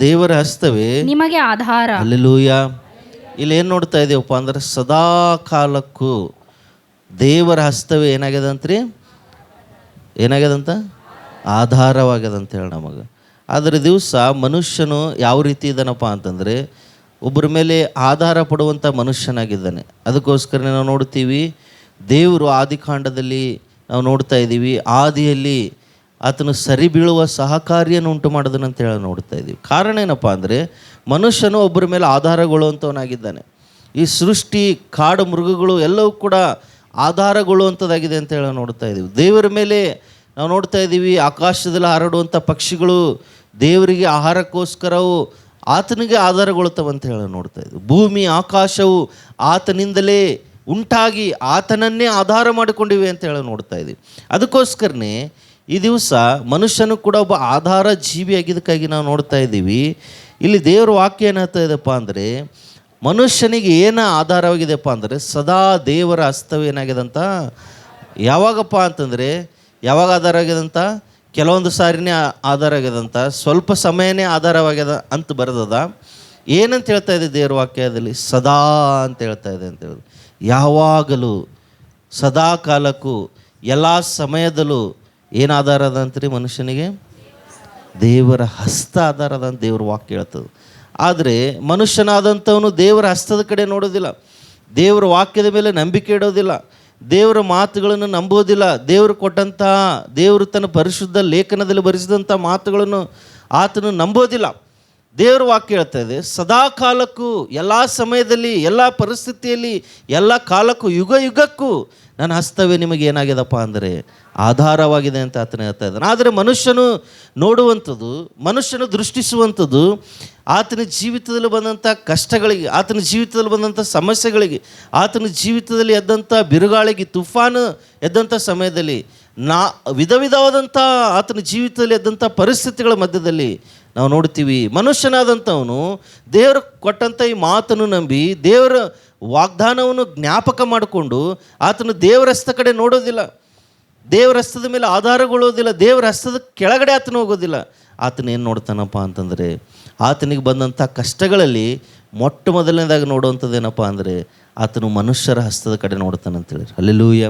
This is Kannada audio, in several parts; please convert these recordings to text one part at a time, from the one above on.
ದೇವರ ಹಸ್ತವೇ? ನಿಮಗೆ ಆಧಾರ. ಅಲ್ಲೆಲೂಯ ಇಲ್ಲಿ ಏನು ನೋಡ್ತಾ ಇದ್ದೀವಪ್ಪ ಅಂದ್ರೆ ಸದಾ ಕಾಲಕ್ಕೂ ದೇವರ ಹಸ್ತವೇ ಏನಾಗ್ಯದಂತ್ರಿ? ಏನಾಗ್ಯದಂತ? ಆಧಾರವಾಗ್ಯದಂತ ಹೇಳಿ ನಮಗೆ. ಆದರೆ ದಿವಸ ಮನುಷ್ಯನು ಯಾವ ರೀತಿ ಇದ್ದಾನಪ್ಪ ಅಂತಂದರೆ ಒಬ್ಬರ ಮೇಲೆ ಆಧಾರ ಪಡುವಂಥ ಮನುಷ್ಯನಾಗಿದ್ದಾನೆ. ಅದಕ್ಕೋಸ್ಕರ ನಾವು ನೋಡ್ತೀವಿ ದೇವರು ಆದಿಕಾಂಡದಲ್ಲಿ ನಾವು ನೋಡ್ತಾ ಇದ್ದೀವಿ ಆದಿಯಲ್ಲಿ ಆತನು ಸರಿ ಬೀಳುವ ಸಹಕಾರಿಯನ್ನು ಉಂಟು ಮಾಡೋದನ್ನ ಅಂತ ಹೇಳಿ ನೋಡ್ತಾ ಇದ್ದೀವಿ ಕಾರಣ ಏನಪ್ಪ ಅಂದರೆ ಮನುಷ್ಯನು ಒಬ್ಬರ ಮೇಲೆ ಆಧಾರಗೊಳ್ಳುವಂಥವನಾಗಿದ್ದಾನೆ ಈ ಸೃಷ್ಟಿ, ಕಾಡು, ಮೃಗಗಳು ಎಲ್ಲವೂ ಕೂಡ ಆಧಾರಗೊಳ್ಳುವಂಥದ್ದಾಗಿದೆ ಅಂತ ಹೇಳಿ ನೋಡ್ತಾ ಇದ್ದೀವಿ ದೇವರ ಮೇಲೆ ನಾವು ನೋಡ್ತಾ ಇದ್ದೀವಿ ಆಕಾಶದಲ್ಲಿ ಹರಡುವಂಥ ಪಕ್ಷಿಗಳು ದೇವರಿಗೆ ಆಹಾರಕ್ಕೋಸ್ಕರವು ಆತನಿಗೆ ಆಧಾರಗೊಳ್ತವೆ ಅಂತ ಹೇಳಿ ನೋಡ್ತಾ ಇದ್ದೀವಿ ಭೂಮಿ, ಆಕಾಶವು ಆತನಿಂದಲೇ ಉಂಟಾಗಿ ಆತನನ್ನೇ ಆಧಾರ ಮಾಡಿಕೊಂಡಿವೆ ಅಂತ ಹೇಳಿ ನೋಡ್ತಾ ಇದ್ದೀವಿ ಅದಕ್ಕೋಸ್ಕರನೇ ಈ ದಿವಸ ಮನುಷ್ಯನು ಕೂಡ ಒಬ್ಬ ಆಧಾರ ಜೀವಿಯಾಗಿದ್ದಕ್ಕಾಗಿ ನಾವು ನೋಡ್ತಾ ಇದ್ದೀವಿ. ಇಲ್ಲಿ ದೇವರ ವಾಕ್ಯ ಏನು ಹೇಳ್ತಾ ಇದೆಪ್ಪ ಅಂದರೆ, ಮನುಷ್ಯನಿಗೆ ಏನು ಆಧಾರವಾಗಿದೆಪ್ಪ ಅಂದರೆ, ಸದಾ ದೇವರ ಹಸ್ತವೇನಾಗ್ಯದಂತ ಯಾವಾಗಪ್ಪ ಅಂತಂದರೆ, ಯಾವಾಗ ಆಧಾರ ಅಂತ ಕೆಲವೊಂದು ಸಾರಿನೇ ಆಧಾರ ಆಗ್ಯದಂತ ಸ್ವಲ್ಪ ಸಮಯನೇ ಆಧಾರವಾಗ್ಯದ ಅಂತ ಬರೆದದ. ಏನಂತ ಹೇಳ್ತಾ ಇದೆ ದೇವರ ವಾಕ್ಯದಲ್ಲಿ? ಸದಾ ಅಂತ ಹೇಳ್ತಾ ಇದೆ ಅಂತ ಹೇಳಿ ಯಾವಾಗಲೂ, ಸದಾ ಕಾಲಕ್ಕೂ, ಎಲ್ಲ ಸಮಯದಲ್ಲೂ ಏನು ಆಧಾರ ಅದ ಅಂತೀರಿ ಮನುಷ್ಯನಿಗೆ? ದೇವರ ಹಸ್ತ ಆಧಾರ ಅದ ಅಂತ ದೇವ್ರ ವಾಕ್ಯ ಹೇಳ್ತದೆ ಆದರೆ ಮನುಷ್ಯನಾದಂಥವನು ದೇವರ ಹಸ್ತದ ಕಡೆ ನೋಡೋದಿಲ್ಲ. ದೇವರ ವಾಕ್ಯದ ಮೇಲೆ ನಂಬಿಕೆ ಇಡೋದಿಲ್ಲ. ದೇವರ ಮಾತುಗಳನ್ನು ನಂಬೋದಿಲ್ಲ. ದೇವರು ಕೊಟ್ಟಂತಹ ದೇವರು ತನ್ನ ಪರಿಶುದ್ಧ ಲೇಖನದಲ್ಲಿ ಬರೆಸಿದಂಥ ಮಾತುಗಳನ್ನು ಆತನು ನಂಬೋದಿಲ್ಲ. ದೇವರ ವಾಕ್ಯ ಹೇಳ್ತಾ ಇದೆ, ಸದಾ ಕಾಲಕ್ಕೂ, ಎಲ್ಲ ಸಮಯದಲ್ಲಿ, ಎಲ್ಲ ಪರಿಸ್ಥಿತಿಯಲ್ಲಿ, ಎಲ್ಲ ಕಾಲಕ್ಕೂ, ಯುಗ ಯುಗಕ್ಕೂ ನನ್ನ ಹಸ್ತವೇ ನಿಮಗೆ ಏನಾಗಿದೆಪ್ಪ ಅಂದರೆ ಆಧಾರವಾಗಿದೆ ಅಂತ ಆತನ ಹೇಳ್ತಾ ಇದ್ದಾನೆ. ಆದರೆ ಮನುಷ್ಯನು ನೋಡುವಂಥದ್ದು, ಮನುಷ್ಯನು ದೃಷ್ಟಿಸುವಂಥದ್ದು, ಆತನ ಜೀವಿತದಲ್ಲಿ ಬಂದಂಥ ಕಷ್ಟಗಳಿಗೆ, ಆತನ ಜೀವಿತದಲ್ಲಿ ಬಂದಂಥ ಸಮಸ್ಯೆಗಳಿಗೆ, ಆತನ ಜೀವಿತದಲ್ಲಿ ಎದ್ದಂಥ ಬಿರುಗಾಳಿಗೆ, ತುಫಾನು ಎದ್ದಂಥ ಸಮಯದಲ್ಲಿ, ನಾ, ವಿಧ ವಿಧವಾದಂಥ ಆತನ ಜೀವಿತದಲ್ಲಿ ಎದ್ದಂಥ ಪರಿಸ್ಥಿತಿಗಳ ಮಧ್ಯದಲ್ಲಿ ನಾವು ನೋಡ್ತೀವಿ ಮನುಷ್ಯನಾದಂಥವನು ದೇವರು ಕೊಟ್ಟಂಥ ಈ ಮಾತನ್ನು ನಂಬಿ ದೇವರ ವಾಗ್ದಾನವನ್ನು ಜ್ಞಾಪಕ ಮಾಡಿಕೊಂಡು ಆತನು ದೇವರ ಹಸ್ತ ಕಡೆ ನೋಡೋದಿಲ್ಲ. ದೇವರ ಹಸ್ತದ ಮೇಲೆ ಆಧಾರಗೊಳ್ಳೋದಿಲ್ಲ ದೇವರ ಹಸ್ತದ ಕೆಳಗಡೆ ಆತನ ಹೋಗೋದಿಲ್ಲ. ಆತನ ಏನು ನೋಡ್ತಾನಪ್ಪ ಅಂತಂದರೆ ಆತನಿಗೆ ಬಂದಂಥ ಕಷ್ಟಗಳಲ್ಲಿ ಮೊಟ್ಟ ಮೊದಲನೇದಾಗಿ ನೋಡುವಂಥದ್ದು ಏನಪ್ಪ ಅಂದರೆ ಆತನು ಮನುಷ್ಯರ ಹಸ್ತದ ಕಡೆ ನೋಡ್ತಾನಂತೇಳಿ. ಅಲ್ಲೆಲ್ಲೂಯ್ಯ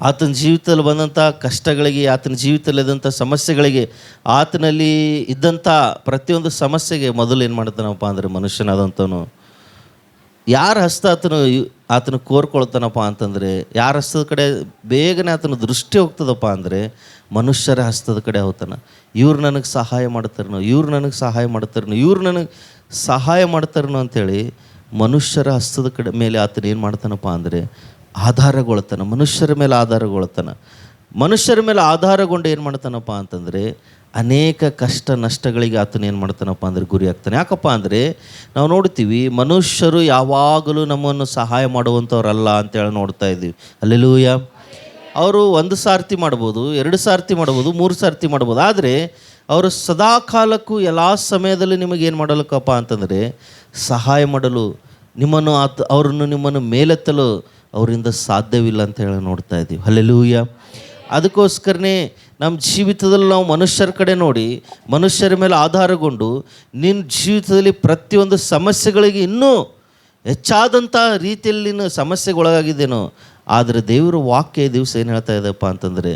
ಆತನ ಜೀವಿತದಲ್ಲಿ ಬಂದಂಥ ಕಷ್ಟಗಳಿಗೆ, ಆತನ ಜೀವಿತದಲ್ಲಿ ಇದ್ದಂಥ ಸಮಸ್ಯೆಗಳಿಗೆ, ಆತನಲ್ಲಿ ಇದ್ದಂಥ ಪ್ರತಿಯೊಂದು ಸಮಸ್ಯೆಗೆ ಮೊದಲು ಏನು ಮಾಡ್ತಾನಪ್ಪ ಅಂದರೆ ಮನುಷ್ಯನಾದಂಥವನು. ಯಾರ ಹಸ್ತ ಆತನು ಆತನ ಆತನು ಕೋರ್ಕೊಳ್ತಾನಪ್ಪ ಅಂತಂದರೆ, ಯಾರ ಹಸ್ತದ ಕಡೆ ಬೇಗನೆ ಆತನ ದೃಷ್ಟಿ ಹೋಗ್ತದಪ್ಪ ಅಂದರೆ ಮನುಷ್ಯರ ಹಸ್ತದ ಕಡೆ ಹೋಗ್ತಾನೆ. ಇವ್ರು ನನಗೆ ಸಹಾಯ ಮಾಡ್ತಾರನು, ಇವ್ರು ನನಗೆ ಸಹಾಯ ಮಾಡ್ತಾರನು, ಇವ್ರು ನನಗೆ ಸಹಾಯ ಮಾಡ್ತಾರನು ಅಂಥೇಳಿ ಮನುಷ್ಯರ ಹಸ್ತದ ಕಡೆ ಮೇಲೆ ಆತನ ಏನು ಮಾಡ್ತಾನಪ್ಪ ಅಂದರೆ ಆಧಾರಗೊಳ್ತಾನೆ ಮನುಷ್ಯರ ಮೇಲೆ ಆಧಾರಗೊಳ್ತಾನೆ ಮನುಷ್ಯರ ಮೇಲೆ ಆಧಾರಗೊಂಡು ಏನು ಮಾಡ್ತಾನಪ್ಪ ಅಂತಂದರೆ, ಅನೇಕ ಕಷ್ಟ ನಷ್ಟಗಳಿಗೆ ಆತನ ಏನು ಮಾಡ್ತಾನಪ್ಪ ಅಂದರೆ ಗುರಿ ಆಗ್ತಾನೆ. ಯಾಕಪ್ಪ ಅಂದರೆ, ನಾವು ನೋಡ್ತೀವಿ, ಮನುಷ್ಯರು ಯಾವಾಗಲೂ ನಮ್ಮನ್ನು ಸಹಾಯ ಮಾಡುವಂಥವ್ರಲ್ಲ ಅಂತೇಳಿ ನೋಡ್ತಾ ಇದ್ದೀವಿ. ಅಲ್ಲೆಲ್ಲೂಯ ಅವರು ಒಂದು ಸಾರ್ತಿ ಮಾಡ್ಬೋದು, ಎರಡು ಸಾರ್ತಿ ಮಾಡ್ಬೋದು, ಮೂರು ಸಾರ್ತಿ ಮಾಡ್ಬೋದು. ಆದರೆ, ಅವರು ಸದಾ ಕಾಲಕ್ಕೂ ಎಲ್ಲ ಸಮಯದಲ್ಲಿ ನಿಮಗೆ ಏನು ಮಾಡಲಕ್ಕಪ್ಪ ಅಂತಂದರೆ, ಸಹಾಯ ಮಾಡಲು ನಿಮ್ಮನ್ನು ಆತ, ಅವರನ್ನು ನಿಮ್ಮನ್ನು ಮೇಲೆತ್ತಲು ಅವರಿಂದ ಸಾಧ್ಯವಿಲ್ಲ ಅಂತ ಹೇಳಿ ನೋಡ್ತಾ ಇದ್ದೀವಿ. ಅಲ್ಲೆಲೂಯ ಅದಕ್ಕೋಸ್ಕರನೇ ನಮ್ಮ ಜೀವಿತದಲ್ಲಿ ನಾವು ಮನುಷ್ಯರ ಕಡೆ ನೋಡಿ, ಮನುಷ್ಯರ ಮೇಲೆ ಆಧಾರಗೊಂಡು, ನಿನ್ನ ಜೀವಿತದಲ್ಲಿ ಪ್ರತಿಯೊಂದು ಸಮಸ್ಯೆಗಳಿಗೆ ಇನ್ನೂ ಹೆಚ್ಚಾದಂಥ ರೀತಿಯಲ್ಲಿ ಸಮಸ್ಯೆಗೊಳಗಾಗಿದ್ದೇನೋ, ಆದರೆ ದೇವರ ವಾಕ್ಯ ದಿವಸ ಏನು ಹೇಳ್ತಾ ಇದ್ದಪ್ಪ ಅಂತಂದರೆ,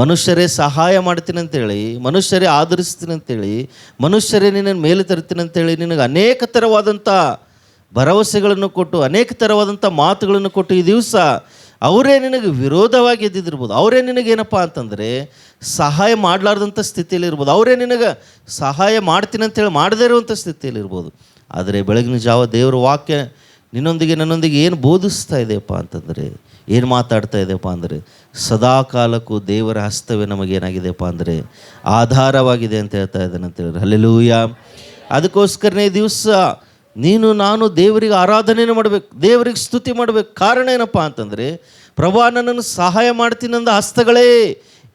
ಮನುಷ್ಯರೇ ಸಹಾಯ ಮಾಡ್ತೀನಿ ಅಂತೇಳಿ, ಮನುಷ್ಯರೇ ಆಧರಿಸ್ತೀನಿ ಅಂತೇಳಿ, ಮನುಷ್ಯರೇ ನಿನ್ನನ್ನು ಮೇಲೆ ತರ್ತೀನಿ ಅಂತೇಳಿ ನಿನಗೆ ಅನೇಕ ಥರವಾದಂಥ ಭರವಸೆಗಳನ್ನು ಕೊಟ್ಟು, ಅನೇಕ ಥರವಾದಂಥ ಮಾತುಗಳನ್ನು ಕೊಟ್ಟು ಈ ದಿವಸ ಅವರೇ ನಿನಗೆ ವಿರೋಧವಾಗಿ ಎದ್ದಿದ್ದಿರ್ಬೋದು. ಅವರೇ ನಿನಗೇನಪ್ಪ ಅಂತಂದರೆ, ಸಹಾಯ ಮಾಡಲಾರ್ದಂಥ ಸ್ಥಿತಿಯಲ್ಲಿ ಇರ್ಬೋದು ಅವರೇ ನಿನಗೆ ಸಹಾಯ ಮಾಡ್ತೀನಿ ಅಂತೇಳಿ ಮಾಡದೇ ಇರುವಂಥ ಸ್ಥಿತಿಯಲ್ಲಿ ಇರ್ಬೋದು ಆದರೆ ಬೆಳಗಿನ ಜಾವ ದೇವರ ವಾಕ್ಯ ನಿನ್ನೊಂದಿಗೆ ನನ್ನೊಂದಿಗೆ ಏನು ಬೋಧಿಸ್ತಾ ಇದೆಯಪ್ಪ ಅಂತಂದರೆ, ಏನು ಮಾತಾಡ್ತಾ ಇದೆಯಪ್ಪ ಅಂದರೆ ಸದಾ ಕಾಲಕ್ಕೂ ದೇವರ ಹಸ್ತವೇ ನಮಗೇನಾಗಿದೆಯಪ್ಪ ಅಂದರೆ, ಆಧಾರವಾಗಿದೆ ಅಂತ ಹೇಳ್ತಾ ಇದ್ದಾನೆ ಅಂತ ಅಲ್ಲೆಲ್ಲೂಯ್ಯ ಅದಕ್ಕೋಸ್ಕರನೇ ದಿವಸ ನೀನು, ನಾನು ದೇವರಿಗೆ ಆರಾಧನೆಯನ್ನು ಮಾಡಬೇಕು, ದೇವರಿಗೆ ಸ್ತುತಿ ಮಾಡಬೇಕು. ಕಾರಣ ಏನಪ್ಪ ಅಂತಂದರೆ, ಪ್ರಭಾ, ನನ್ನನ್ನು ಸಹಾಯ ಮಾಡ್ತೀನಂದ ಹಸ್ತಗಳೇ,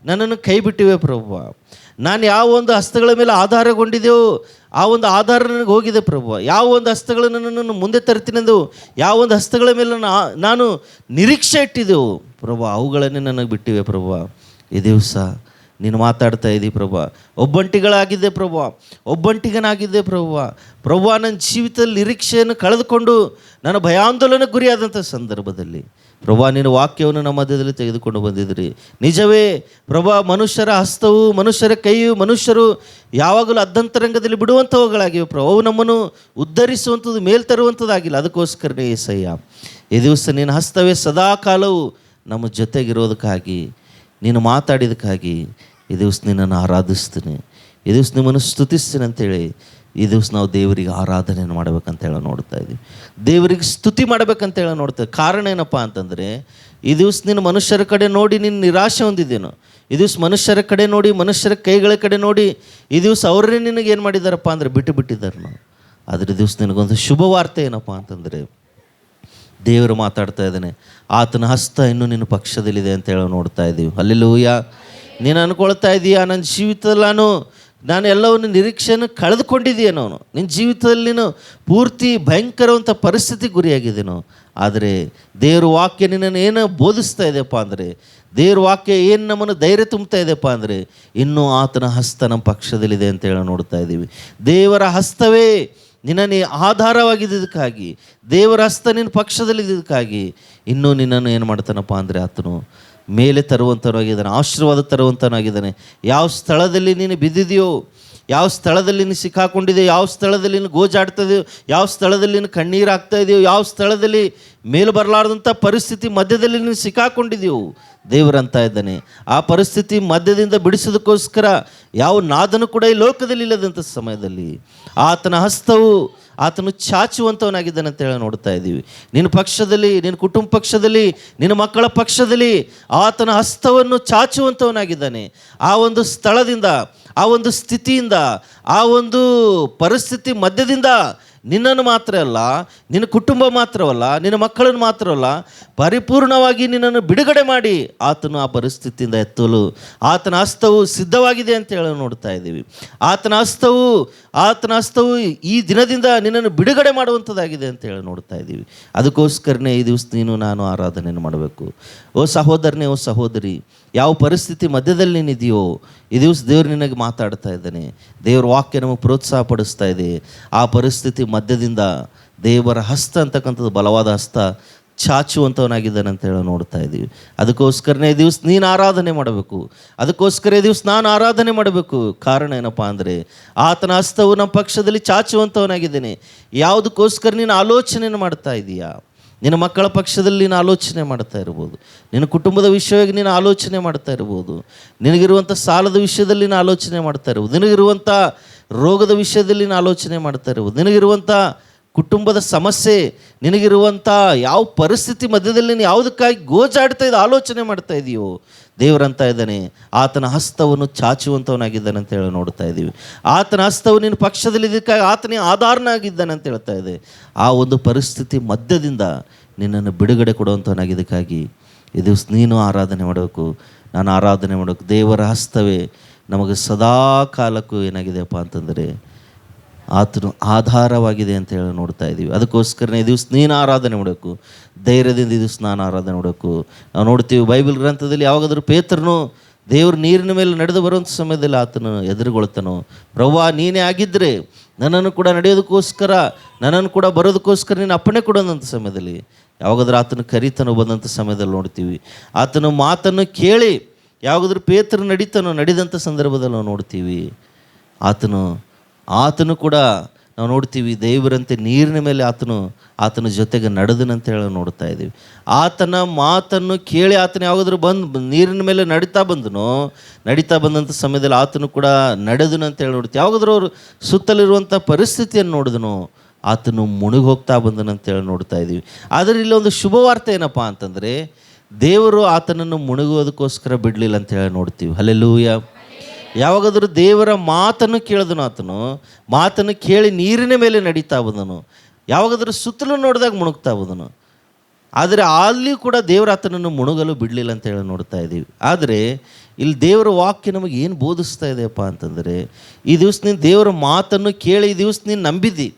ನನ್ನನ್ನು ಕೈ ಬಿಟ್ಟಿವೆ ಪ್ರಭು. ನಾನು ಯಾವ ಒಂದು ಹಸ್ತಗಳ ಮೇಲೆ ಆಧಾರಗೊಂಡಿದೆಯೋ, ಆ ಒಂದು ಆಧಾರ ನನಗೆ ಹೋಗಿದೆ ಪ್ರಭು. ಯಾವ ಒಂದು ಹಸ್ತಗಳನ್ನು ನನ್ನನ್ನು ಮುಂದೆ ತರ್ತೀನೆಂದು ಯಾವ ಒಂದು ಹಸ್ತಗಳ ಮೇಲೆ ನಾನು ನಿರೀಕ್ಷೆ ಇಟ್ಟಿದ್ದೆವು ಪ್ರಭು, ಅವುಗಳನ್ನೇ ನನಗೆ ಬಿಟ್ಟಿವೆ ಪ್ರಭು. ಈ ದಿವಸ ನೀನು ಮಾತಾಡ್ತಾ ಇದ್ದೀ ಪ್ರಭು. ಒಬ್ಬಂಟಿಗಳಾಗಿದ್ದೆ ಪ್ರಭು. ಒಬ್ಬಂಟಿಗನಾಗಿದ್ದೆ ಪ್ರಭು. ಪ್ರಭು, ನನ್ನ ಜೀವಿತದಲ್ಲಿ ನಿರೀಕ್ಷೆಯನ್ನು ಕಳೆದುಕೊಂಡು ನಾನು ಭಯಾಂದೋಲನ ಗುರಿಯಾದಂಥ ಸಂದರ್ಭದಲ್ಲಿ ಪ್ರಭಾ ನಿನ್ನ ವಾಕ್ಯವನ್ನು ನಮ್ಮ ಮಧ್ಯದಲ್ಲಿ ತೆಗೆದುಕೊಂಡು ಬಂದಿದ್ರಿ ನಿಜವೇ, ಪ್ರಭಾ, ಮನುಷ್ಯರ ಹಸ್ತವು, ಮನುಷ್ಯರ ಕೈಯು, ಮನುಷ್ಯರು ಯಾವಾಗಲೂ ಅರ್ಧಂತರಂಗದಲ್ಲಿ ಬಿಡುವಂಥವುಗಳಾಗಿವೆ ಪ್ರಭು. ಅವು ನಮ್ಮನ್ನು ಉದ್ಧರಿಸುವಂಥದ್ದು ಮೇಲ್ ತರುವಂಥದ್ದಾಗಿಲ್ಲ ಅದಕ್ಕೋಸ್ಕರನೇ ಏಸಯ್ಯ, ಈ ದಿವಸ ನಿನ್ನ ಹಸ್ತವೇ ಸದಾಕಾಲವು ನಮ್ಮ ಜೊತೆಗಿರೋದಕ್ಕಾಗಿ, ನೀನು ಮಾತಾಡಿದಕ್ಕಾಗಿ ಈ ದಿವಸ ನಿನ್ನನ್ನು ಆರಾಧಿಸ್ತೀನಿ. ಈ ದಿವಸ ನಿಮ್ಮನ್ನು ಸ್ತುತಿಸ್ತೀನಿ ಅಂತೇಳಿ ಈ ದಿವಸ ನಾವು ದೇವರಿಗೆ ಆರಾಧನೆಯನ್ನು ಮಾಡ್ಬೇಕಂತ ಹೇಳಿ ನೋಡ್ತಾ ಇದ್ದೀವಿ. ದೇವರಿಗೆ ಸ್ತುತಿ ಮಾಡ್ಬೇಕಂತ ಹೇಳಿ ನೋಡ್ತಾ ಕಾರಣ ಏನಪ್ಪ ಅಂತಂದರೆ, ಈ ದಿವಸ ನಿನ್ನ ಮನುಷ್ಯರ ಕಡೆ ನೋಡಿ ನಿನ್ನ ನಿರಾಶೆ ಹೊಂದಿದ್ದೇನು, ಈ ದಿವಸ ಮನುಷ್ಯರ ಕಡೆ ನೋಡಿ, ಮನುಷ್ಯರ ಕೈಗಳ ಕಡೆ ನೋಡಿ, ಈ ದಿವಸ ಅವರೇ ನಿನಗೆ ಏನು ಮಾಡಿದಾರಪ್ಪ ಅಂದರೆ ಬಿಟ್ಟು ಬಿಟ್ಟಿದ್ದಾರೆ ನಾವು ಅದ್ರ ದಿವಸ ನಿನಗೊಂದು ಶುಭ ವಾರ್ತೆ ಏನಪ್ಪ ಅಂತಂದರೆ, ದೇವರು ಮಾತಾಡ್ತಾ ಇದ್ದಾನೆ, ಆತನ ಹಸ್ತ ಇನ್ನೂ ನಿನ್ನ ಪಕ್ಷದಲ್ಲಿದೆ ಅಂತ ಹೇಳಿ ನೋಡ್ತಾ ಇದ್ದೀವಿ. ಅಲ್ಲೆಲ್ಲೂಯ ನೀನು ಅನ್ಕೊಳ್ತಾ ಇದೀಯಾ? ನನ್ನ ಜೀವಿತದಲ್ಲಿ ನಾನು ನಾನು ಎಲ್ಲವನ್ನು ನಿರೀಕ್ಷೆಯನ್ನು ಕಳೆದುಕೊಂಡಿದ್ದೀಯೇನೋ ಅವನು ನಿನ್ನ ಜೀವಿತದಲ್ಲಿ ನೀನು ಪೂರ್ತಿ ಭಯಂಕರವಂಥ ಪರಿಸ್ಥಿತಿ ಗುರಿಯಾಗಿದ್ದೇನೋ ಆದರೆ ದೇವ್ರ ವಾಕ್ಯ ನಿನ್ನನ್ನು ಏನು ಬೋಧಿಸ್ತಾ ಇದೆಯಪ್ಪ ಅಂದರೆ, ದೇವ್ರ ವಾಕ್ಯ ಏನು ನಮ್ಮನ್ನು ಧೈರ್ಯ ತುಂಬ್ತಾ ಇದೆಯಪ್ಪ ಅಂದರೆ, ಇನ್ನೂ ಆತನ ಹಸ್ತ ನಮ್ಮ ಪಕ್ಷದಲ್ಲಿದೆ ಅಂತ ಹೇಳಿ ನೋಡ್ತಾ ಇದ್ದೀವಿ. ದೇವರ ಹಸ್ತವೇ ನಿನ್ನನ್ನು ಆಧಾರವಾಗಿದ್ದಕ್ಕಾಗಿ, ದೇವರ ಹಸ್ತ ನಿನ್ನ ಪಕ್ಷದಲ್ಲಿದ್ದಕ್ಕಾಗಿ, ಇನ್ನೂ ನಿನ್ನನ್ನು ಏನು ಮಾಡ್ತಾನಪ್ಪ ಅಂದರೆ ಆತನು ಮೇಲೆ ತರುವಂಥವನಾಗಿದ್ದಾನೆ ಆಶೀರ್ವಾದ ತರುವಂಥವನಾಗಿದ್ದಾನೆ ಯಾವ ಸ್ಥಳದಲ್ಲಿ ನೀನು ಬಿದ್ದಿದೆಯೋ, ಯಾವ ಸ್ಥಳದಲ್ಲಿ ನೀನು ಸಿಕ್ಕಾಕೊಂಡಿದೆಯೋ, ಯಾವ ಸ್ಥಳದಲ್ಲಿ ನೀನು ಗೋಜಾಡ್ತದೆಯೋ, ಯಾವ ಸ್ಥಳದಲ್ಲಿ ನೀನು ಕಣ್ಣೀರು ಆಗ್ತಾ ಇದೆಯೋ, ಯಾವ ಸ್ಥಳದಲ್ಲಿ ಮೇಲೆ ಬರಲಾರ್ದಂಥ ಪರಿಸ್ಥಿತಿ ಮಧ್ಯದಲ್ಲಿ ನೀನು ಸಿಕ್ಕಾಕೊಂಡಿದೆಯೋ, ದೇವರಂತ ಇದ್ದಾನೆ. ಆ ಪರಿಸ್ಥಿತಿ ಮಧ್ಯದಿಂದ ಬಿಡಿಸೋದಕ್ಕೋಸ್ಕರ ಯಾವ ನಾದನೂ ಕೂಡ ಈ ಲೋಕದಲ್ಲಿ ಇಲ್ಲದಂಥ ಸಮಯದಲ್ಲಿ ಆತನ ಹಸ್ತವು ಆತನು ಚಾಚುವಂಥವನಾಗಿದ್ದಾನೆ ಅಂತ ಹೇಳಿ ನೋಡ್ತಾ ಇದ್ದೀವಿ. ನಿನ್ನ ಪಕ್ಷದಲ್ಲಿ, ನಿನ್ನ ಕುಟುಂಬ ಪಕ್ಷದಲ್ಲಿ, ನಿನ್ನ ಮಕ್ಕಳ ಪಕ್ಷದಲ್ಲಿ ಆತನ ಹಸ್ತವನ್ನು ಚಾಚುವಂಥವನಾಗಿದ್ದಾನೆ ಆ ಒಂದು ಸ್ಥಳದಿಂದ, ಆ ಒಂದು ಸ್ಥಿತಿಯಿಂದ, ಆ ಒಂದು ಪರಿಸ್ಥಿತಿ ಮಧ್ಯದಿಂದ ನಿನ್ನನ್ನು ಮಾತ್ರ ಅಲ್ಲ, ನಿನ್ನ ಕುಟುಂಬ ಮಾತ್ರವಲ್ಲ, ನಿನ್ನ ಮಕ್ಕಳನ್ನು ಮಾತ್ರವಲ್ಲ, ಪರಿಪೂರ್ಣವಾಗಿ ನಿನ್ನನ್ನು ಬಿಡುಗಡೆ ಮಾಡಿ ಆತನು ಆ ಪರಿಸ್ಥಿತಿಯಿಂದ ಎತ್ತಲು, ಆತನ ಹಸ್ತವು ಸಿದ್ಧವಾಗಿದೆ ಅಂತ ಹೇಳಿ ನೋಡ್ತಾ ಇದ್ದೀವಿ. ಆತನ ಹಸ್ತವು ಆತನ ಹಸ್ತವು ಈ ದಿನದಿಂದ ನಿನ್ನನ್ನು ಬಿಡುಗಡೆ ಮಾಡುವಂಥದ್ದಾಗಿದೆ ಅಂತ ಹೇಳಿ ನೋಡ್ತಾ ಇದ್ದೀವಿ. ಅದಕ್ಕೋಸ್ಕರನೇ ಈ ದಿವಸ ನೀನು ನಾನು ಆರಾಧನೆಯನ್ನು ಮಾಡಬೇಕು. ಓ ಸಹೋದರನೇ, ಓ ಸಹೋದರಿ ಯಾವ ಪರಿಸ್ಥಿತಿ ಮಧ್ಯದಲ್ಲಿ ನೀನಿದೆಯೋ ಈ ದಿವಸ ದೇವ್ರು ನಿನಗೆ ಮಾತಾಡ್ತಾ ಇದ್ದಾನೆ. ದೇವ್ರ ವಾಕ್ಯ ನಮಗೆ ಪ್ರೋತ್ಸಾಹ ಪಡಿಸ್ತಾ ಇದೆ. ಆ ಪರಿಸ್ಥಿತಿ ಮಧ್ಯದಿಂದ ದೇವರ ಹಸ್ತ ಅಂತಕ್ಕಂಥದ್ದು ಬಲವಾದ ಹಸ್ತ ಚಾಚುವಂಥವನಾಗಿದ್ದಾನೆ ಅಂತ ಹೇಳಿ ನೋಡ್ತಾ ಇದ್ದೀವಿ. ಅದಕ್ಕೋಸ್ಕರನೇ ಈ ದಿವಸ ನೀನು ಆರಾಧನೆ ಮಾಡಬೇಕು. ಅದಕ್ಕೋಸ್ಕರ ದಿವಸ ನಾನು ಆರಾಧನೆ ಮಾಡಬೇಕು. ಕಾರಣ ಏನಪ್ಪ ಅಂದರೆ, ಆತನ ಹಸ್ತವು ನಮ್ಮ ಪಕ್ಷದಲ್ಲಿ ಚಾಚುವಂಥವನಾಗಿದ್ದೇನೆ. ಯಾವುದಕ್ಕೋಸ್ಕರ ನೀನು ಆಲೋಚನೆಯನ್ನು ಮಾಡ್ತಾ ಇದೀಯಾ? ನಿನ್ನ ಮಕ್ಕಳ ಪಕ್ಷದಲ್ಲಿ ನೀನು ಆಲೋಚನೆ ಮಾಡ್ತಾ ಇರ್ಬೋದು. ನಿನ್ನ ಕುಟುಂಬದ ವಿಷಯವಾಗಿ ನೀನು ಆಲೋಚನೆ ಮಾಡ್ತಾ ಇರ್ಬೋದು. ನಿನಗಿರುವಂಥ ಸಾಲದ ವಿಷಯದಲ್ಲಿ ನೀನು ಆಲೋಚನೆ ಮಾಡ್ತಾ ಇರ್ಬೋದು. ನಿನಗಿರುವಂಥ ರೋಗದ ವಿಷಯದಲ್ಲಿ ನೀನು ಆಲೋಚನೆ ಮಾಡ್ತಾ ಇರ್ಬೋದು. ನಿನಗಿರುವಂಥ ಕುಟುಂಬದ ಸಮಸ್ಯೆ, ನಿನಗಿರುವಂಥ ಯಾವ ಪರಿಸ್ಥಿತಿ ಮಧ್ಯದಲ್ಲಿ ನೀನು ಯಾವುದಕ್ಕಾಗಿ ಗೋಜಾಡ್ತಾ ಇದ್ದ ಆಲೋಚನೆ ಮಾಡ್ತಾ ಇದೆಯೋ ದೇವರಂತ ಇದ್ದಾನೆ. ಆತನ ಹಸ್ತವನ್ನು ಚಾಚುವಂಥವನಾಗಿದ್ದಾನೆ ಅಂತ ಹೇಳಿ ನೋಡ್ತಾ ಇದ್ದೀವಿ. ಆತನ ಹಸ್ತವು ನಿನ್ನ ಪಕ್ಷದಲ್ಲಿ ಇದಕ್ಕಾಗಿ ಆತನೇ ಆಧಾರನಾಗಿದ್ದಾನೆ ಅಂತ ಹೇಳ್ತಾ ಇದೆ. ಆ ಒಂದು ಪರಿಸ್ಥಿತಿ ಮಧ್ಯದಿಂದ ನಿನ್ನನ್ನು ಬಿಡುಗಡೆ ಕೊಡುವಂಥವನಾಗಿದ್ದಕ್ಕಾಗಿ ಇದು ನೀನು ಆರಾಧನೆ ಮಾಡಬೇಕು. ನಾನು ಆರಾಧನೆ ಮಾಡಬೇಕು. ದೇವರ ಹಸ್ತವೇ ನಮಗೆ ಸದಾ ಕಾಲಕ್ಕೂ ಏನಾಗಿದೆಯಪ್ಪ ಅಂತಂದರೆ ಆತನು ಆಧಾರವಾಗಿದೆ ಅಂತ ಹೇಳಿ ನೋಡ್ತಾ ಇದ್ದೀವಿ. ಅದಕ್ಕೋಸ್ಕರನೇ ದಿವಸ ನೀನು ಆರಾಧನೆ ಮಾಡಬೇಕು ಧೈರ್ಯದಿಂದ ದಿವಸ ನಾನು ಆರಾಧನೆ ಮಾಡಬೇಕು ನಾವು ನೋಡ್ತೀವಿ ಬೈಬಲ್ ಗ್ರಂಥದಲ್ಲಿ ಯಾವಾಗಾದ್ರೂ ಪೇತ್ರನು ದೇವ್ರ ನೀರಿನ ಮೇಲೆ ನಡೆದು ಬರುವಂಥ ಸಮಯದಲ್ಲಿ ಆತನು ಎದುರುಗೊಳ್ತಾನೋ, ಪ್ರವ್ವ, ನೀನೇ ಆಗಿದ್ದರೆ ನನ್ನನ್ನು ಕೂಡ ನಡೆಯೋದಕ್ಕೋಸ್ಕರ, ನನ್ನನ್ನು ಕೂಡ ಬರೋದಕ್ಕೋಸ್ಕರ ನೀನು ಅಪ್ಪಣೆ ಕೊಡೋದಂಥ ಸಮಯದಲ್ಲಿ. ಯಾವಾಗಾದ್ರೂ ಆತನು ಕರಿತನು ಬಂದಂಥ ಸಮಯದಲ್ಲಿ ನೋಡ್ತೀವಿ. ಆತನ ಮಾತನ್ನು ಕೇಳಿ ಯಾವಾಗಾದ್ರೂ ಪೇತ್ರ ನಡೀತಾನೋ ನಡೆದಂಥ ಸಂದರ್ಭದಲ್ಲಿ ನಾವು ನೋಡ್ತೀವಿ. ಆತನು ಆತನು ಕೂಡ ನಾವು ನೋಡ್ತೀವಿ ದೇವರಂತೆ ನೀರಿನ ಮೇಲೆ ಆತನು, ಆತನ ಜೊತೆಗೆ ನಡೆದನಂತ ಹೇಳಿ ನೋಡ್ತಾ ಇದ್ದೀವಿ. ಆತನ ಮಾತನ್ನು ಕೇಳಿ ಆತನ ಯಾವಾಗಾದ್ರೂ ಬಂದು, ನೀರಿನ ಮೇಲೆ ನಡೀತಾ ಬಂದನು, ನಡೀತಾ ಬಂದಂಥ ಸಮಯದಲ್ಲಿ ಆತನು ಕೂಡ ನಡೆದನಂತ ಹೇಳಿ ನೋಡ್ತೀವಿ. ಯಾವಾಗಾದ್ರೂ ಅವರು ಸುತ್ತಲಿರುವಂಥ ಪರಿಸ್ಥಿತಿಯನ್ನು ನೋಡಿದನು, ಆತನು ಮುಳುಗಿ ಹೋಗ್ತಾ ಬಂದನಂತ ಹೇಳಿ ನೋಡ್ತಾ ಇದ್ದೀವಿ. ಆದರೆ ಒಂದು ಶುಭವಾರ್ತೆ ಏನಪ್ಪ ಅಂತಂದರೆ, ದೇವರು ಆತನನ್ನು ಮುಳುಗುವುದಕ್ಕೋಸ್ಕರ ಬಿಡಲಿಲ್ಲ ಅಂತ ಹೇಳಿ ನೋಡ್ತೀವಿ. ಅಲ್ಲೆಲ್ಲೂಯ ಯಾವಾಗಾದರೂ ದೇವರ ಮಾತನ್ನು ಕೇಳಿದನು ಆತನು ಮಾತನ್ನು ಕೇಳಿ ನೀರಿನ ಮೇಲೆ ನಡೀತಾ ಬಂದನು. ಯಾವಾಗಾದರೂ ಸುತ್ತಲೂ ನೋಡಿದಾಗ ಮುಣುಗ್ತಾ ಬಂದನು. ಆದರೆ ಅಲ್ಲಿ ಕೂಡ ದೇವರ ಆತನನ್ನು ಮುಣುಗಲು ಬಿಡಲಿಲ್ಲ ಅಂತ ಹೇಳಿ ನೋಡ್ತಾ ಇದ್ದೀವಿ. ಆದರೆ ಇಲ್ಲಿ ದೇವರ ವಾಕ್ಯ ನಮಗೆ ಏನು ಬೋಧಿಸ್ತಾ ಇದೆಯಪ್ಪ ಅಂತಂದರೆ, ಈ ದಿವಸ ನೀನು ದೇವರ ಮಾತನ್ನು ಕೇಳಿ ಈ ದಿವಸ ನೀನು ನಂಬಿದ್ದಿ.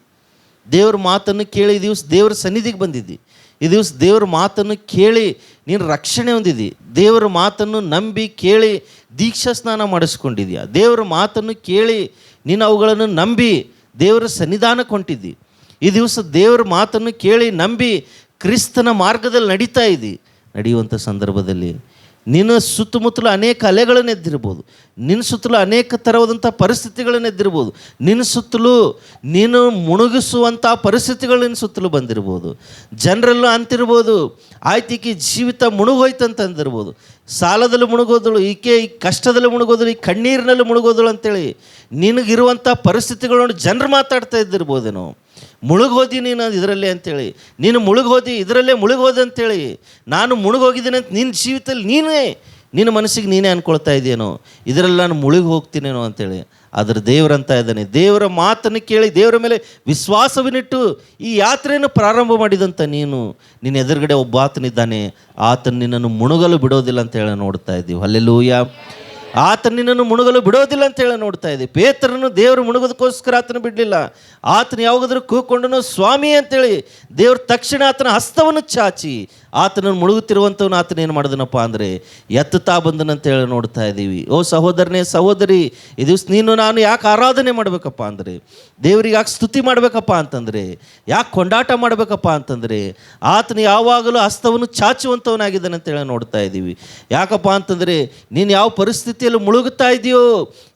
ದೇವ್ರ ಮಾತನ್ನು ಕೇಳಿ ಈ ದಿವಸ ದೇವರ ಸನ್ನಿಧಿಗೆ ಬಂದಿದ್ದಿ. ಈ ದಿವಸ ದೇವ್ರ ಮಾತನ್ನು ಕೇಳಿ ನೀನು ರಕ್ಷಣೆ ಹೊಂದಿದ್ದಿ. ದೇವರ ಮಾತನ್ನು ನಂಬಿ ಕೇಳಿ ದೀಕ್ಷಾ ಸ್ನಾನ ಮಾಡಿಸ್ಕೊಂಡಿದ್ಯಾ? ದೇವರ ಮಾತನ್ನು ಕೇಳಿ ನೀನು ಅವುಗಳನ್ನು ನಂಬಿ ದೇವರ ಸನ್ನಿಧಾನಕ್ಕೆ ಹೊಂಟಿದ್ದಿ ಈ ದಿವಸ ದೇವರ ಮಾತನ್ನು ಕೇಳಿ ನಂಬಿ ಕ್ರಿಸ್ತನ ಮಾರ್ಗದಲ್ಲಿ ನಡೀತಾ ಇದ್ದಿ. ನಡೆಯುವಂಥ ಸಂದರ್ಭದಲ್ಲಿ ನಿನ್ನ ಸುತ್ತಮುತ್ತಲು ಅನೇಕ ಅಲೆಗಳನ್ನು ಎದ್ದಿರ್ಬೋದು. ನಿನ್ನ ಸುತ್ತಲೂ ಅನೇಕ ಥರವಾದಂಥ ಪರಿಸ್ಥಿತಿಗಳನ್ನು ಎದ್ದಿರ್ಬೋದು. ನಿನ್ನ ಸುತ್ತಲೂ ನೀನು ಮುಣುಗಿಸುವಂಥ ಪರಿಸ್ಥಿತಿಗಳು ನಿನ್ನ ಸುತ್ತಲೂ ಬಂದಿರ್ಬೋದು. ಜನರಲ್ಲೂ ಅಂತಿರ್ಬೋದು. ಆಯ್ತಿಕಿ ಜೀವಿತ ಮುಳುಗೋಯ್ತು ಅಂತ ಅಂದಿರ್ಬೋದು ಸಾಲದಲ್ಲಿ ಮುಳುಗೋದಳು ಈಕೆ ಈ ಕಷ್ಟದಲ್ಲಿ ಮುಳುಗೋದಳು ಈ ಕಣ್ಣೀರಿನಲ್ಲಿ ಮುಳುಗೋದಳು ಅಂತೇಳಿ ನಿನಗಿರುವಂಥ ಪರಿಸ್ಥಿತಿಗಳನ್ನು ಜನರು ಮಾತಾಡ್ತಾ ಇದ್ದಿರ್ಬೋದೇನೋ. ಮುಳುಗೋದಿ ನೀನು ಇದರಲ್ಲೇ ಅಂತೇಳಿ. ನೀನು ಮುಳುಗೋದಿ ಇದರಲ್ಲೇ ಮುಳುಗೋದು ಅಂತೇಳಿ. ನಾನು ಮುಳುಗೋಗಿದ್ದೀನಿ ಅಂತ ನಿನ್ನ ಜೀವಿತದಲ್ಲಿ ನೀನೇ, ನಿನ್ನ ಮನಸ್ಸಿಗೆ ನೀನೇ ಅಂದ್ಕೊಳ್ತಾ ಇದೆಯೇನೋ. ಇದರಲ್ಲಿ ನಾನು ಮುಳುಗಿ ಹೋಗ್ತೀನೇನೋ ಅಂತೇಳಿ. ಆದರೆ ದೇವರಂತ ಇದ್ದಾನೆ. ದೇವರ ಮಾತನ್ನು ಕೇಳಿ ದೇವರ ಮೇಲೆ ವಿಶ್ವಾಸವನ್ನಿಟ್ಟು ಈ ಯಾತ್ರೆಯನ್ನು ಪ್ರಾರಂಭ ಮಾಡಿದಂಥ ನೀನು, ನಿನ್ನ ಎದುರುಗಡೆ ಒಬ್ಬ ಆತನಿದ್ದಾನೆ. ಆತನು ನಿನ್ನನ್ನು ಮುಣುಗಲು ಬಿಡೋದಿಲ್ಲ ಅಂತ ಹೇಳಿ ನೋಡ್ತಾ ಇದ್ದೀವಿ. ಅಲ್ಲೆಲ್ಲೂಯ ಆತ ನಿನ್ನನ್ನು ಮುಣುಗಲು ಬಿಡೋದಿಲ್ಲ ಅಂತ ಹೇಳಿ ನೋಡ್ತಾ ಇದ್ದೀವಿ. ಪೇತ್ರನು ದೇವರು ಮುಣುಗೋದಕ್ಕೋಸ್ಕರ ಆತನ ಬಿಡಲಿಲ್ಲ. ಆತನ ಯಾವಾಗಾದ್ರೂ ಕೂಕೊಂಡನು, ಸ್ವಾಮಿ ಅಂತೇಳಿ ದೇವ್ರ ತಕ್ಷಣ ಆತನ ಹಸ್ತವನ್ನು ಚಾಚಿ ಆತನನ್ನು ಮುಳುಗುತ್ತಿರುವಂಥವನು ಆತನ ಏನು ಮಾಡಿದನಪ್ಪ ಅಂದರೆ ಎತ್ತುತ್ತಾ ಬಂದನಂತ ಹೇಳಿ ನೋಡ್ತಾ ಇದ್ದೀವಿ. ಓ ಸಹೋದರನೇ, ಸಹೋದರಿ ಈ ನೀನು ನಾನು ಯಾಕೆ ಆರಾಧನೆ ಮಾಡಬೇಕಪ್ಪ ಅಂದರೆ, ದೇವರಿಗೆ ಯಾಕೆ ಸ್ತುತಿ ಮಾಡಬೇಕಪ್ಪ ಅಂತಂದರೆ, ಯಾಕೆ ಕೊಂಡಾಟ ಮಾಡಬೇಕಪ್ಪ ಅಂತಂದರೆ, ಆತನು ಯಾವಾಗಲೂ ಹಸ್ತವನ್ನು ಚಾಚುವಂಥವನಾಗಿದ್ದಾನೆ ಅಂತ ಹೇಳಿ ನೋಡ್ತಾ ಇದ್ದೀವಿ. ಯಾಕಪ್ಪ ಅಂತಂದರೆ, ನೀನು ಯಾವ ಪರಿಸ್ಥಿತಿಯಲ್ಲಿ ಮುಳುಗುತ್ತಾ ಇದೆಯೋ,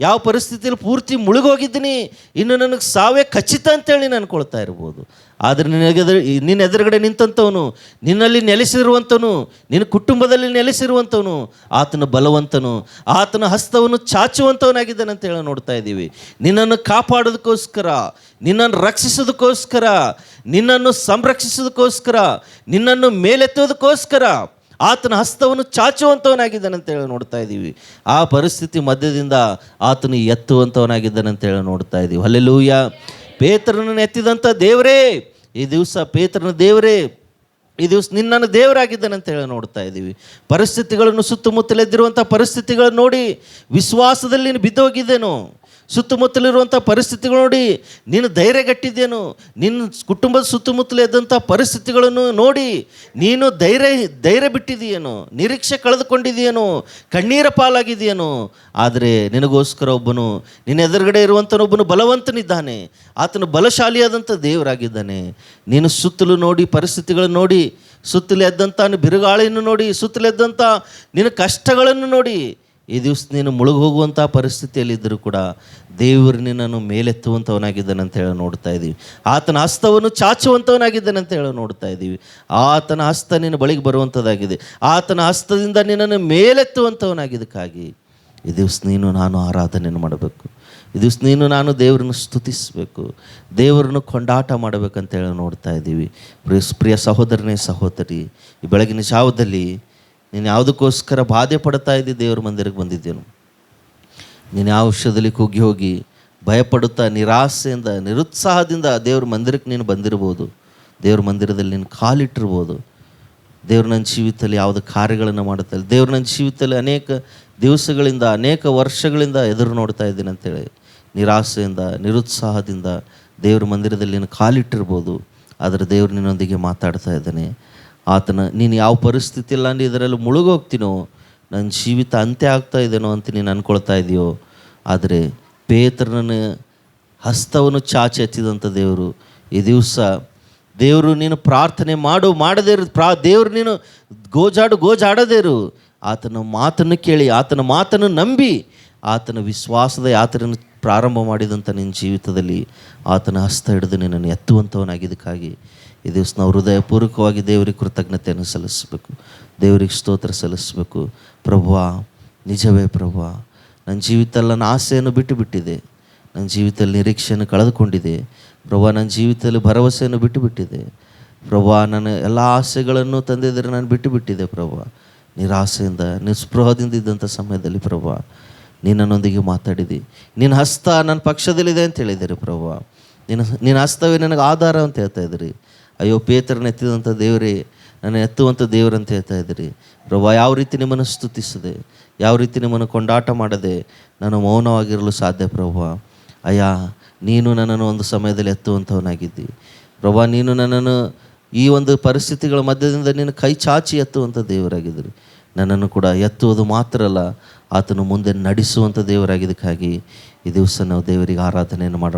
ಯಾವ ಪರಿಸ್ಥಿತಿಯಲ್ಲಿ ಪೂರ್ತಿ ಮುಳುಗೋಗಿದ್ದೀನಿ, ಇನ್ನು ನನಗೆ ಸಾವೇ ಖಚಿತ ಅಂತೇಳಿ ನಾನು ಕೊಳ್ತಾ ಇರ್ಬೋದು. ಆದರೆ ನಿನಗೆದುರು ನಿನ್ನ ಎದುರುಗಡೆ ನಿಂತಂಥವನು ನಿನ್ನಲ್ಲಿ ನೆಲೆಸಿರುವಂಥವನು ನಿನ್ನ ಕುಟುಂಬದಲ್ಲಿ ನೆಲೆಸಿರುವಂಥವನು ಆತನ ಬಲವಂತನು, ಆತನ ಹಸ್ತವನ್ನು ಚಾಚುವಂಥವನಾಗಿದ್ದಾನೆ ಅಂತ ಹೇಳಿ ನೋಡ್ತಾ ಇದ್ದೀವಿ. ನಿನ್ನನ್ನು ಕಾಪಾಡೋದಕ್ಕೋಸ್ಕರ, ನಿನ್ನನ್ನು ರಕ್ಷಿಸೋದಕ್ಕೋಸ್ಕರ, ನಿನ್ನನ್ನು ಸಂರಕ್ಷಿಸೋದಕ್ಕೋಸ್ಕರ, ನಿನ್ನನ್ನು ಮೇಲೆತ್ತೋದಕ್ಕೋಸ್ಕರ ಆತನ ಹಸ್ತವನ್ನು ಚಾಚುವಂಥವನಾಗಿದ್ದಾನೆ ಅಂತ ಹೇಳಿ ನೋಡ್ತಾ ಇದ್ದೀವಿ. ಆ ಪರಿಸ್ಥಿತಿ ಮಧ್ಯದಿಂದ ಆತನು ಎತ್ತುವಂಥವನಾಗಿದ್ದಾನೆ ಅಂತ ಹೇಳಿ ನೋಡ್ತಾ ಇದ್ದೀವಿ. ಅಲ್ಲೆಲ್ಲೂಯ ಪೇತ್ರನನ್ನು ಎತ್ತಿದಂಥ ದೇವರೇ, ಈ ದಿವಸ ಪೇತ್ರನ ದೇವರೇ, ಈ ದಿವಸ ನಿನ್ನನ್ನು ದೇವರಾಗಿದ್ದಾನೆ ಅಂತ ಹೇಳಿ ನೋಡ್ತಾ ಇದ್ದೀವಿ. ಪರಿಸ್ಥಿತಿಗಳನ್ನು ಸುತ್ತಮುತ್ತಲೆದ್ದಿರುವಂಥ ಪರಿಸ್ಥಿತಿಗಳನ್ನು ನೋಡಿ ವಿಶ್ವಾಸದಲ್ಲಿ ಬಿದ್ದೋಗಿದ್ದೇನು. ಸುತ್ತಮುತ್ತಲಿರುವಂಥ ಪರಿಸ್ಥಿತಿಗಳು ನೋಡಿ, ನೀನು ಧೈರ್ಯಗಟ್ಟಿದ್ದೇನು, ನಿನ್ನ ಕುಟುಂಬದ ಸುತ್ತಮುತ್ತಲು ಇದ್ದಂಥ ಪರಿಸ್ಥಿತಿಗಳನ್ನು ನೋಡಿ, ನೀನು ಧೈರ್ಯ ಧೈರ್ಯ ಬಿಟ್ಟಿದೆಯೇನು ನಿರೀಕ್ಷೆ ಕಳೆದುಕೊಂಡಿದೆಯೇನು ಕಣ್ಣೀರ ಪಾಲಾಗಿದೆಯೇನೋ ಆದರೆ ನಿನಗೋಸ್ಕರ ಒಬ್ಬನು, ನಿನ್ನ ಎದುರುಗಡೆ ಇರುವಂಥನೊಬ್ಬನು ಬಲವಂತನಿದ್ದಾನೆ, ಆತನು ಬಲಶಾಲಿಯಾದಂಥ ದೇವರಾಗಿದ್ದಾನೆ. ನೀನು ಸುತ್ತಲೂ ನೋಡಿ, ಪರಿಸ್ಥಿತಿಗಳನ್ನು ನೋಡಿ, ಸುತ್ತಲೂ ಎದ್ದಂಥ ಬಿರುಗಾಳಿಯನ್ನು ನೋಡಿ ಸುತ್ತಲೆದ್ದಂಥ ನಿನ್ನ ಕಷ್ಟಗಳನ್ನು ನೋಡಿ ಈ ದಿವಸ ನೀನು ಮುಳುಗೋಗುವಂಥ ಪರಿಸ್ಥಿತಿಯಲ್ಲಿದ್ದರೂ ಕೂಡ ದೇವರು ನಿನ್ನನ್ನು ಮೇಲೆತ್ತುವಂಥವನಾಗಿದ್ದಾನೆ ಅಂತ ಹೇಳಿ ನೋಡ್ತಾ ಇದ್ದೀವಿ. ಆತನ ಹಸ್ತವನ್ನು ಚಾಚುವಂಥವನಾಗಿದ್ದಾನೆ ಅಂತ ಹೇಳಿ ನೋಡ್ತಾ ಇದ್ದೀವಿ. ಆತನ ಹಸ್ತ ನಿನ್ನ ಬಳಿಗೆ ಬರುವಂಥದ್ದಾಗಿದೆ. ಆತನ ಹಸ್ತದಿಂದ ನಿನ್ನನ್ನು ಮೇಲೆತ್ತುವಂಥವನಾಗಿದ್ದಕ್ಕಾಗಿ ಈ ದಿವಸ ನೀನು ನಾನು ಆರಾಧನೆಯನ್ನು ಮಾಡಬೇಕು. ಈ ದಿವಸ ನೀನು ನಾನು ದೇವರನ್ನು ಸ್ತುತಿಸಬೇಕು. ದೇವರನ್ನು ಕೊಂಡಾಟ ಮಾಡಬೇಕಂತ ಹೇಳಿ ನೋಡ್ತಾ ಇದ್ದೀವಿ. ಪ್ರಿಯ ಸಹೋದರನೇ, ಸಹೋದರಿ, ಈ ಬೆಳಗಿನ ಜಾವದಲ್ಲಿ ನೀನು ಯಾವುದಕ್ಕೋಸ್ಕರ ಬಾಧೆ ಪಡ್ತಾ ಇದ್ದಿ ದೇವ್ರ ಮಂದಿರಕ್ಕೆ ಬಂದಿದ್ದೇನು? ನೀನು ಯಾವ ವಿಷಯದಲ್ಲಿ ಕುಗ್ಗಿ ಹೋಗಿ ಭಯಪಡುತ್ತಾ ನಿರಾಸೆಯಿಂದ, ನಿರುತ್ಸಾಹದಿಂದ ದೇವ್ರ ಮಂದಿರಕ್ಕೆ ನೀನು ಬಂದಿರ್ಬೋದು? ದೇವ್ರ ಮಂದಿರದಲ್ಲಿ ನೀನು ಕಾಲಿಟ್ಟಿರ್ಬೋದು? ದೇವ್ರ ನನ್ನ ಜೀವಿತದಲ್ಲಿ ಯಾವುದು ಕಾರ್ಯಗಳನ್ನು ಮಾಡುತ್ತಲ್ಲ ದೇವ್ರ ನನ್ನ ಜೀವಿತದಲ್ಲಿ ಅನೇಕ ದಿವಸಗಳಿಂದ, ಅನೇಕ ವರ್ಷಗಳಿಂದ ಎದುರು ನೋಡ್ತಾ ಇದ್ದೀನಿ ಅಂತೇಳಿ ನಿರಾಸೆಯಿಂದ, ನಿರುತ್ಸಾಹದಿಂದ ದೇವ್ರ ಮಂದಿರದಲ್ಲಿ ನೀನು ಕಾಲಿಟ್ಟಿರ್ಬೋದು. ಆದರೆ ದೇವ್ರು ನಿನ್ನೊಂದಿಗೆ ಮಾತಾಡ್ತಾ ಇದ್ದಾನೆ. ಆತನ, ನೀನು ಯಾವ ಪರಿಸ್ಥಿತಿ ಇಲ್ಲ ಅಂದ್ರೆ ಇದರಲ್ಲಿ ಮುಳುಗೋಗ್ತೀನೋ, ನನ್ನ ಜೀವಿತ ಅಂತ್ಯ ಆಗ್ತಾ ಇದೇನೋ ಅಂತ ನೀನು ಅಂದ್ಕೊಳ್ತಾ ಇದೆಯೋ, ಆದರೆ ಪೇತ್ರನನ್ನು ಹಸ್ತವನ್ನು ಚಾಚಿ ಹಚ್ಚಿದಂಥ ದೇವರು ಈ ದಿವಸ ದೇವರು ನೀನು ಪ್ರಾರ್ಥನೆ ಮಾಡು, ಮಾಡದೇ ಇರು, ಪ್ರಾ, ದೇವರು ನೀನು ಗೋಜಾಡು, ಗೋಜಾಡದೇ ಇರು. ಆತನ ಮಾತನ್ನು ಕೇಳಿ, ಆತನ ಮಾತನ್ನು ನಂಬಿ, ಆತನ ವಿಶ್ವಾಸದ ಯಾತ್ರೆಯನ್ನು ಪ್ರಾರಂಭ ಮಾಡಿದಂಥ ನಿನ್ನ ಜೀವಿತದಲ್ಲಿ ಆತನ ಹಸ್ತ ಹಿಡಿದು ನಿನ್ನನ್ನು ಎತ್ತುವಂಥವನಾಗಿದ್ದಕ್ಕಾಗಿ ಈ ದಿವಸ ನಾವು ಹೃದಯಪೂರ್ವಕವಾಗಿ ದೇವರಿಗೆ ಕೃತಜ್ಞತೆಯನ್ನು ಸಲ್ಲಿಸಬೇಕು. ದೇವರಿಗೆ ಸ್ತೋತ್ರ ಸಲ್ಲಿಸಬೇಕು. ಪ್ರಭು ನಿಜವೇ ಪ್ರಭು ನನ್ನ ಜೀವಿತ ನನ್ನ ಆಸೆಯನ್ನು ಬಿಟ್ಟು ಬಿಟ್ಟಿದೆ ನನ್ನ ಜೀವಿತದಲ್ಲಿ ನಿರೀಕ್ಷೆಯನ್ನು ಕಳೆದುಕೊಂಡಿದೆ. ಪ್ರಭಾ ನನ್ನ ಜೀವಿತದಲ್ಲಿ ಭರವಸೆಯನ್ನು ಬಿಟ್ಟು ಬಿಟ್ಟಿದೆ ಪ್ರಭಾ ನನ್ನ ಎಲ್ಲ ಆಸೆಗಳನ್ನು ತಂದಿದ್ದರೆ ನಾನು ಬಿಟ್ಟು ಬಿಟ್ಟಿದೆ ಪ್ರಭಾ ನಿರಾಸೆಯಿಂದ, ನಿಸ್ಪೃಹದಿಂದ ಇದ್ದಂಥ ಸಮಯದಲ್ಲಿ ಪ್ರಭಾ ನೀನು ನನ್ನೊಂದಿಗೆ ಮಾತಾಡಿದಿ. ನಿನ್ನ ಹಸ್ತ ನನ್ನ ಪಕ್ಷದಲ್ಲಿದೆ ಅಂತ ಹೇಳಿದ್ದೀರಿ ಪ್ರಭಾ ನಿನ್ನ ನಿನ್ನ ಹಸ್ತವೇ ನನಗೆ ಆಧಾರ ಅಂತ ಹೇಳ್ತಾ ಇದ್ದೀರಿ. ಅಯ್ಯೋ, ಪೇತ್ರನ ಎತ್ತಿದಂಥ ದೇವರೇ, ನನ್ನ ಎತ್ತುವಂಥ ದೇವರಂತ ಹೇಳ್ತಾ ಇದ್ದೀರಿ. ಪ್ರಭಾ, ಯಾವ ರೀತಿ ನಿಮ್ಮನ್ನು ಸ್ತುತಿಸದೆ, ಯಾವ ರೀತಿ ನಿಮ್ಮನ್ನು ಕೊಂಡಾಟ ಮಾಡದೆ ನಾನು ಮೌನವಾಗಿರಲು ಸಾಧ್ಯ ಪ್ರಭಾ? ಅಯ್ಯ, ನೀನು ನನ್ನನ್ನು ಒಂದು ಸಮಯದಲ್ಲಿ ಎತ್ತುವಂಥವನಾಗಿದ್ದಿ ಪ್ರಭಾ, ನೀನು ನನ್ನನ್ನು ಈ ಒಂದು ಪರಿಸ್ಥಿತಿಗಳ ಮಧ್ಯದಿಂದ ನೀನು ಕೈ ಚಾಚಿ ಎತ್ತುವಂಥ ದೇವರಾಗಿದ್ರಿ ನನ್ನನ್ನು ಕೂಡ ಎತ್ತುವುದು ಮಾತ್ರ ಅಲ್ಲ, ಆತನು ಮುಂದೆ ನಡೆಸುವಂಥ ದೇವರಾಗಿದ್ದಕ್ಕಾಗಿ ಈ ದಿವಸ ನಾವು ದೇವರಿಗೆ ಆರಾಧನೆಯನ್ನು ಮಾಡೋಣ.